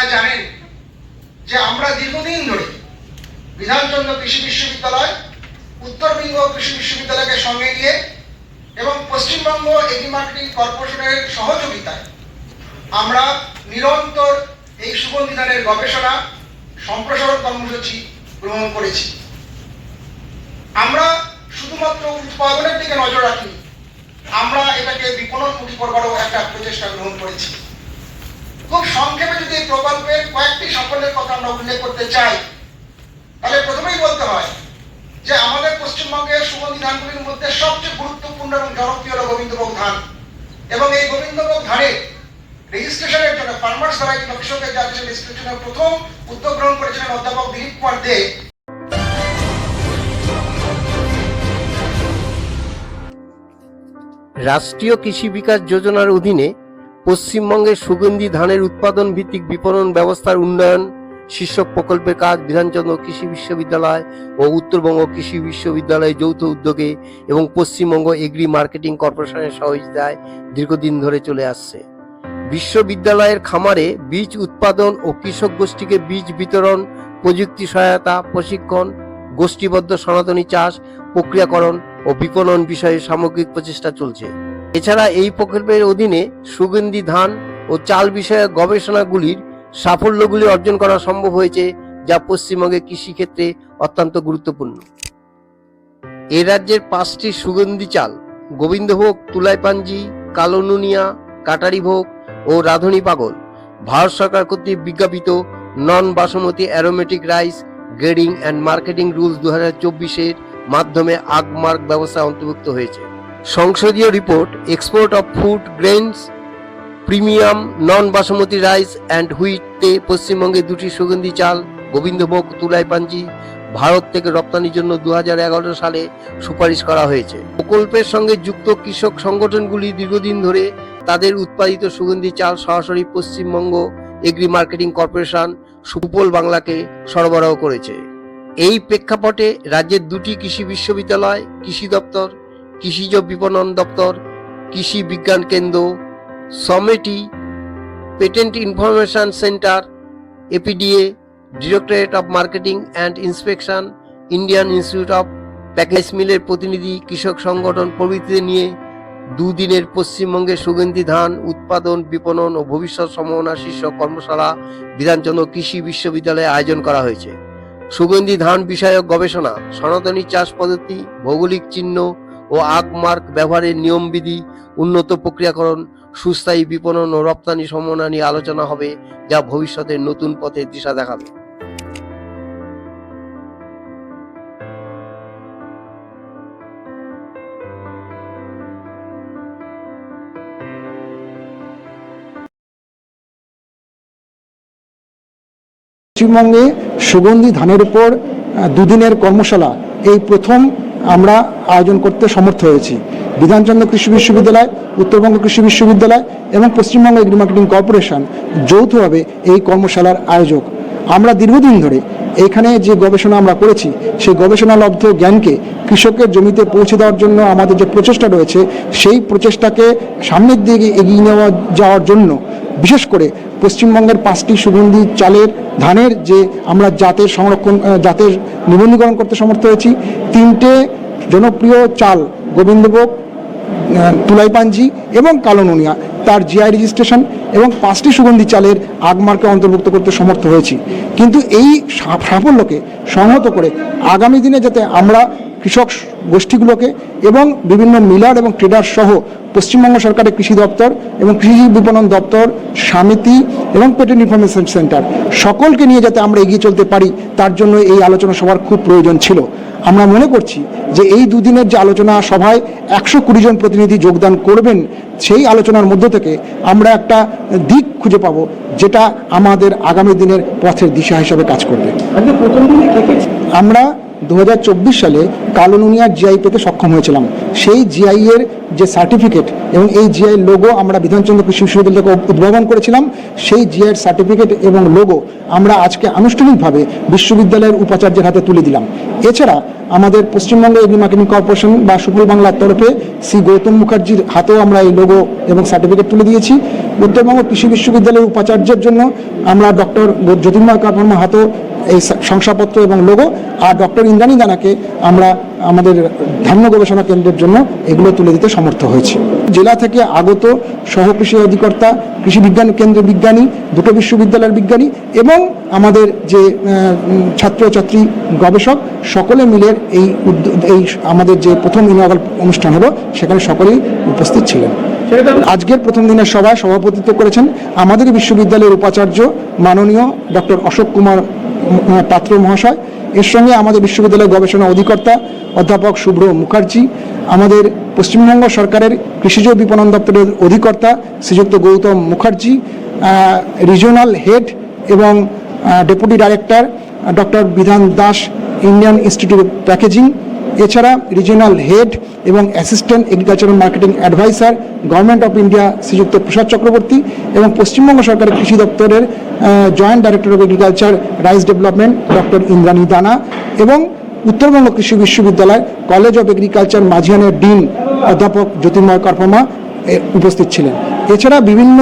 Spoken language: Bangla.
আপনারা জানেন যে আমরা দীর্ঘদিন ধরে বিধানচন্দ্র কৃষি বিশ্ববিদ্যালয় উত্তরবঙ্গ কৃষি বিশ্ববিদ্যালয়কে সঙ্গে নিয়ে এবং পশ্চিমবঙ্গ এগ্রি মার্কেটিং কর্পোরেশনের সহযোগিতায় আমরা নিরন্তর এই সুগন্ধি ধানের গবেষণা, সম্প্রসারণ কর্মসূচি গ্রহণ করেছি। আমরা শুধুমাত্র উৎপাদনের দিকে নজর রাখিনি, আমরা এটাকে বিপণনমুখী করবারও একটা প্রচেষ্টা গ্রহণ করেছি। খুব সংক্ষেপে যদি এই প্রকল্পের কয়েকটি সাফল্যের কথা আমরা উল্লেখ করতে চাই, তাহলে প্রথমেই বলতে হয় যে আমাদের পশ্চিমবঙ্গের সুগন্ধি ধানগুলির মধ্যে সবচেয়ে গুরুত্বপূর্ণ এবং জনপ্রিয় হলো গোবিন্দভোগ ধান। এবং এই গোবিন্দভোগ ধানের রেজিস্ট্রেশনের জন্য ফার্মার্স ভ্যারাইটি কৃষকের জাতীয় রেজিস্ট্রেশনের প্রথম উদ্যোগ গ্রহণ করেছিলেন অধ্যাপক দিলীপ কুমার দে। রাষ্ট্রীয় কৃষি বিকাশ যোজনার অধীনে পশ্চিমবঙ্গের সুগন্ধি ধানের উৎপাদন ভিত্তিক বিপণন ব্যবস্থার উন্নয়ন, শীর্ষক প্রকল্পের কাজ বিধানচন্দ্র কৃষি বিশ্ববিদ্যালয় ও উত্তরবঙ্গ কৃষি বিশ্ববিদ্যালয় যৌথ উদ্যোগে এবং পশ্চিমবঙ্গ এগ্রি মার্কেটিং কর্পোরেশনের সহযোগিতায় দীর্ঘদিন ধরে চলে আসছে। বিশ্ববিদ্যালয়ের খামারে বীজ উৎপাদন ও কৃষক গোষ্ঠীকে বীজ বিতরণ, প্রযুক্তি সহায়তা, প্রশিক্ষণ, গোষ্ঠীবদ্ধ সনাতনী চাষ, প্রক্রিয়াকরণ ও বিপণন বিষয়ে সামগ্রিক প্রচেষ্টা চলছে। এছাড়া এই প্রকল্পের অধীনে সুগন্ধি ধান ও চাল বিষয়ক গবেষণাগুলির সাফল্যগুলি অর্জন করা সম্ভব হয়েছে, যা পশ্চিমবঙ্গের কৃষিক্ষেত্রে অত্যন্ত গুরুত্বপূর্ণ। এ রাজ্যের পাঁচটি সুগন্ধি চাল, গোবিন্দভোগ তুলাইপাঞ্জি কালো নুনিয়া কাটারি ভোগ ও রাধুনী পাগল, ভারত সরকার কর্তৃক বিজ্ঞাপিত non basmati aromatic rice, grading and marketing rules দু হাজার চব্বিশের মাধ্যমে আগমার্ক ব্যবস্থা অন্তর্ভুক্ত হয়েছে। সংসদীয় report, export of food grains premium, non basmati rice and হুইটে, পশ্চিমবঙ্গে দুটি সুগন্ধি চাল, গোবিন্দভোগ, তুলাই পাঞ্জি, ভারত থেকে রপ্তানির জন্য দু হাজার এগারো সালে সুপারিশ করা হয়েছে। প্রকল্পের সঙ্গে যুক্ত কৃষক সংগঠনগুলি দীর্ঘদিন ধরে তাদের উৎপাদিত সুগন্ধি চাল সরাসরি Paschimbanga agri marketing corporation Supaul বাংলাকে সরবরাহ করেছে। এই প্রেক্ষাপটে রাজ্যের দুটি কৃষি বিশ্ববিদ্যালয়, কৃষি দপ্তর কৃষিজ বিপণন দপ্তর, Krishi Vigyan Kendra SAMETI patent information centre APEDA directorate of marketing and inspection Indian institute of package মিলের প্রতিনিধি, কৃষক সংগঠন প্রভৃতি নিয়ে দুদিনের পশ্চিমবঙ্গে সুগন্ধি ধান উৎপাদন, বিপণন ও ভবিষ্যৎ সম্ভাবনা শীর্ষক কর্মশালা বিধানচন্দ্র কৃষি বিশ্ববিদ্যালয়ে আয়োজন করা হয়েছে। সুগন্ধি ধান বিষয়ক গবেষণা, সনাতনী চাষ পদ্ধতি, ভৌগোলিক চিহ্ন ও আগমার্ক ব্যবহারের নিয়মবিধি উন্নত প্রক্রিয়াকরণ, সুস্থায়ী বিপণন ও রপ্তানি সম্ভাবনা নিয়ে আলোচনা হবে, যা ভবিষ্যতের নতুন পথের দিশা দেখাবে। পশ্চিমবঙ্গে সুগন্ধি ধানের উপর দুদিনের কর্মশালা, এই প্রথম আমরা আয়োজন করতে সমর্থ হয়েছি। বিধানচন্দ্র কৃষি বিশ্ববিদ্যালয়, উত্তরবঙ্গ কৃষি বিশ্ববিদ্যালয় এবং পশ্চিমবঙ্গ এগ্রি মার্কেটিং কর্পোরেশন যৌথভাবে এই কর্মশালার আয়োজক। আমরা দীর্ঘদিন ধরে এখানে যে গবেষণা আমরা করেছি, সেই গবেষণালব্ধ জ্ঞানকে কৃষকের জমিতে পৌঁছে দেওয়ার জন্য আমাদের যে প্রচেষ্টা রয়েছে, সেই প্রচেষ্টাকে সামনের দিকে এগিয়ে নেওয়া যাওয়ার জন্য বিশেষ করে পশ্চিমবঙ্গের পাঁচটি সুগন্ধি চালের ধানের যে আমরা জাতের সংরক্ষণ জাতের নিবন্ধীকরণ করতে সমর্থ হয়েছি। তিনটে জনপ্রিয় চাল গোবিন্দভোগ তুলাইপাঞ্জি এবং কালো নুনিয়া, তার জিআই রেজিস্ট্রেশন এবং পাঁচটি সুগন্ধি চালের আগমার্কে অন্তর্ভুক্ত করতে সমর্থ হয়েছি। কিন্তু এই সাফল্যকে সংহত করে আগামী দিনে যাতে আমরা কৃষক গোষ্ঠীগুলোকে এবং বিভিন্ন মিলার এবং ট্রেডার সহ পশ্চিমবঙ্গ সরকারের কৃষি দপ্তর এবং কৃষি বিপণন দপ্তর সমিতি এবং পেটেন্ট ইনফরমেশন সেন্টার সকলকে নিয়ে যাতে আমরা এগিয়ে চলতে পারি তার জন্য এই আলোচনা সভার খুব প্রয়োজন ছিল। আমরা মনে করছি যে এই দুদিনের যে আলোচনা সভায় একশো কুড়ি জন প্রতিনিধি যোগদান করবেন সেই আলোচনার মধ্য থেকে আমরা একটা দিক খুঁজে পাবো যেটা আমাদের আগামী দিনের পথের দিশা হিসাবে কাজ করবে। আমরা দু হাজার চব্বিশ সালে কালোনুনিয়ার জিআই পেতে সক্ষম হয়েছিলাম। সেই জিআই এর যে সার্টিফিকেট এবং এই জিআই লোগো আমরা বিধানচন্দ্র কৃষি বিশ্ববিদ্যালয় থেকে উদ্ভাবন করেছিলাম, সেই জিআই সার্টিফিকেট এবং লোগো আমরা আজকে আনুষ্ঠানিকভাবে বিশ্ববিদ্যালয়ের উপাচার্যের হাতে তুলে দিলাম। এছাড়া আমাদের পশ্চিমবঙ্গ এগ্রি মার্কেটিং কর্পোরেশন বা সুফল বাংলার তরফে শ্রী গৌতম মুখার্জির হাতেও আমরা এই লোগো এবং সার্টিফিকেট তুলে দিয়েছি। উত্তরবঙ্গ কৃষি বিশ্ববিদ্যালয়ের উপাচার্যের জন্য আমরা ডক্টর জ্যোতির্ময় কাপড়মা হাতেও এই শংসাপত্র এবং লোগো আর ডক্টর ইন্দ্রাণী দানাকে আমরা আমাদের ধান্য গবেষণা কেন্দ্রের জন্য এগুলো তুলে দিতে সমর্থ হয়েছি। জেলা থেকে আগত সহকৃষি অধিকর্তা, কৃষি বিজ্ঞান কেন্দ্রের বিজ্ঞানী, দুটো বিশ্ববিদ্যালয়ের বিজ্ঞানী এবং আমাদের যে ছাত্রছাত্রী গবেষক সকলে মিলে এই এই আমাদের যে প্রথম ইনভাল অনুষ্ঠান হলো, সেখানে সকলেই উপস্থিত ছিলেন। আজকের প্রথম দিনের সভায় সভাপতিত্ব করেছেন আমাদের বিশ্ববিদ্যালয়ের উপাচার্য মাননীয় ডক্টর অশোক কুমার পাত্র মহাশয়। এর সঙ্গে আমাদের বিশ্ববিদ্যালয়ের গবেষণা অধিকর্তা অধ্যাপক শুভ্র মুখার্জি, আমাদের পশ্চিমবঙ্গ সরকারের কৃষিজ বিপণন দপ্তরের অধিকর্তা শ্রীযুক্ত গৌতম মুখার্জি রিজিওনাল হেড এবং deputy director doctor Bidhan Das Indian institute of packaging এছাড়া রিজিওনাল হেড এবং assistant agricultural marketing adviser government of India Shriyukta Prasad Chakraborty এবং পশ্চিমবঙ্গ সরকারের কৃষি দপ্তরের joint director of agriculture rice development doctor Indrani Dana এবং Uttarbanga Krishi Viswavidyalaya college of agriculture মাঝিয়ানের dean অধ্যাপক জ্যোতির্ময় কর্পমা উপস্থিত ছিলেন। এছাড়া বিভিন্ন